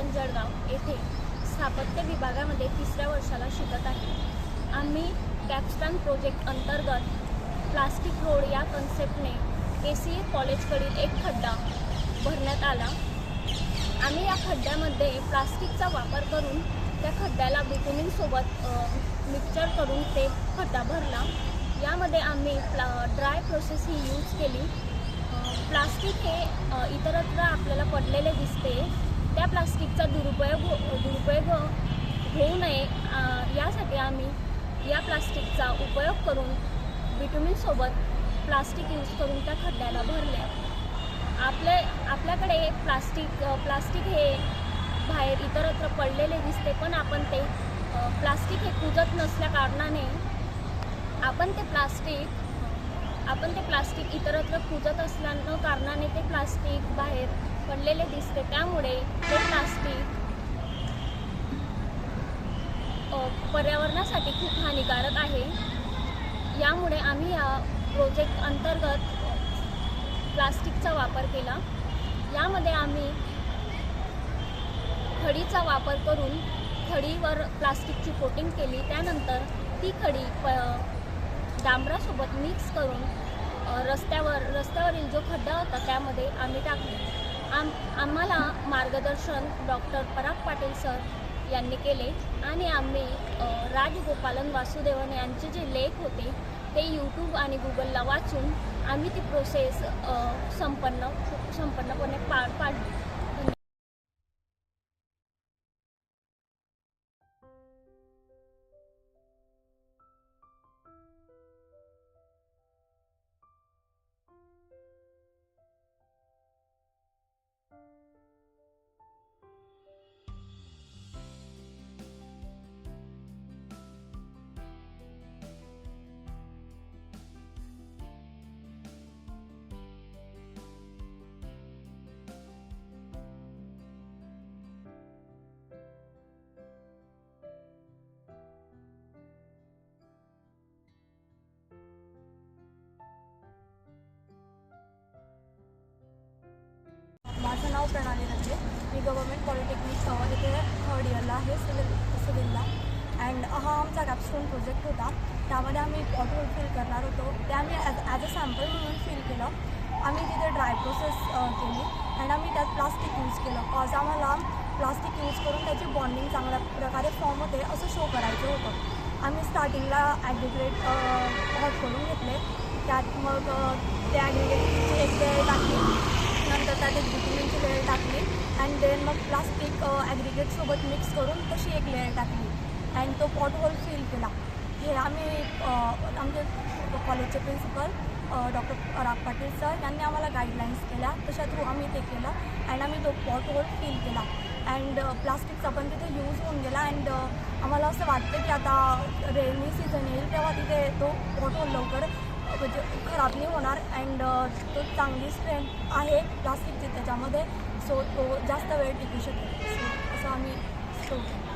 पाटण जळगाव येथे स्थापत्य विभागामध्ये तिसऱ्या वर्षाला शिकत आहे. आम्ही कॅपस्टन प्रोजेक्ट अंतर्गत प्लास्टिक रोड या कन्सेप्टने के सी ए कॉलेजकडील एक खड्डा भरण्यात आला. आम्ही या खड्ड्यामध्ये प्लास्टिकचा वापर करून त्या खड्ड्याला बिटुमिनसोबत मिक्सचर करून ते खड्डा भरला. यामध्ये आम्ही प्ला ड्राय प्रोसेस ही यूज केली. प्लास्टिक हे इतरत्र आपल्याला पडलेले दिसते. त्या प्लास्टिकचा दुरुपयोग हो- दुरुपयोग हो- होऊ नये. यासाठी आम्ही या प्लास्टिकचा उपयोग करून बिटुमिनसोबत प्लास्टिक यूज करून त्या खड्ड्याला भरले आपले आपल्याकडे प्लास्टिक प्लास्टिक हे बाहेर इतरत्र पडलेले दिसते पण आपण ते प्लास्टिक हे कुजत नसल्या कारणाने आपण ते प्लास्टिक आपण ते प्लास्टिक इतरत्र कुजत असल्यानं कारणाने ते प्लास्टिक बाहेर पडलेले दिसते. त्यामुळे ते प्लास्टिक पर्यावरणासाठी खूप हानिकारक आहे. यामुळे आम्ही या प्रोजेक्ट अंतर्गत प्लास्टिकचा वापर केला. यामध्ये आम्ही खडीचा वापर करून खडीवर प्लास्टिकची कोटिंग केली. त्यानंतर ती खडी प डांबरासोबत मिक्स करून रस्त्यावर रस्त्यावरील जो खड्डा होता त्यामध्ये आम्ही टाकले. आम आम्हाला मार्गदर्शन डॉक्टर पराग पाटील सर यांनी केले आणि आम्ही राजगोपालन वासुदेवन यांचे जे लेख होते ते यूट्यूब आणि गुगलला वाचून आम्ही ती प्रोसेस संपन्न संपन्नपणे पार पाडली. नाव प्रणाली रंजे मी गव्हर्मेंट पॉलिटेक्निक इथे थर्ड इयरला आहे सिव्हिल सिव्हिलला अँड हा आमचा कॅपस्टोन प्रोजेक्ट होता. त्यामध्ये आम्ही ऑटो फिल करणार होतो. ते आम्ही ॲज ॲज अ सॅम्पल म्हणून फिल केलं. आम्ही तिथे ड्राय प्रोसेस केली. अँड आम्ही त्यात प्लास्टिक यूज केलं. कॉज आम्हाला प्लास्टिक यूज करून त्याची बॉन्डिंग चांगल्या प्रकारे फॉर्म होते असं शो करायचं होतं. आम्ही स्टार्टिंगला ॲग्रिग्रेट हॉट करून घेतले. त्यात मग ते ॲग्रिग्रेट एक लेअर टाकली नंतर त्यात एक बिटुमिनची लेअर टाकली. अँड देन मग प्लास्टिक ॲग्रिगेटसोबत मिक्स करून तशी एक लेअर टाकली. अँड तो पॉट होल फील केला. हे आम्ही आमचे कॉलेजचे principal doctor Parag Patil sir यांनी आम्हाला गाईडलाईन्स केल्या. तशा थ्रू आम्ही ते केलं. अँड आम्ही तो पॉट होल फील केला. अँड प्लास्टिकचा पण तिथे यूज होऊन गेला. अँड आम्हाला असं वाटतं की आता रेनी सीझन येईल तेव्हा तिथे तो पॉट होल लवकर म्हणजे खराब नाही होणार अँड uh, तो चांगली स्ट्रेंथ आहे प्लास्टिकची त्याच्यामध्ये. सो तो जास्त वेळ टिकू शकेल. सो असं आम्ही ठेवतो